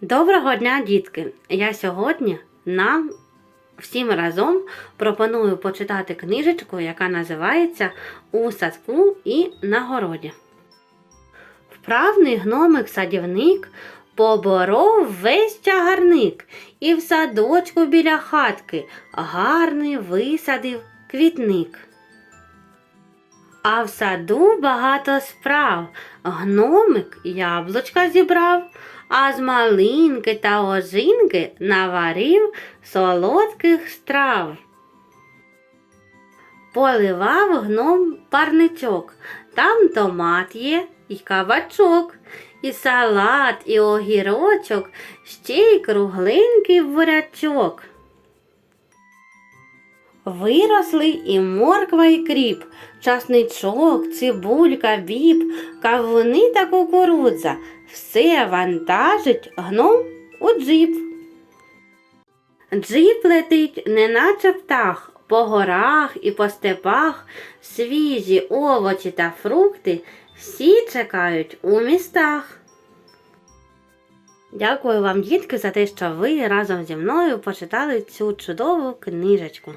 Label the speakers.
Speaker 1: Доброго дня, дітки! Я сьогодні нам всім разом пропоную почитати книжечку, яка називається У садку і на городі. Вправний гномик-садівник поборов весь чагарник і в садочку біля хатки гарний висадив квітник. А в саду багато справ. Гномик яблучка зібрав, а з малинки та ожинки наварив солодких страв. Поливав гном парничок, там томат є і кабачок, і салат, і огірочок, ще й кругленький бурячок. Виросли і морква, і кріп, часничок, цибулька, біб, кавуни та кукурудза. Все вантажить гном у джип. Джип летить, неначе птах, по горах і по степах, свіжі овочі та фрукти всі чекають у містах. Дякую вам, дітки, за те, що ви разом зі мною почитали цю чудову книжечку.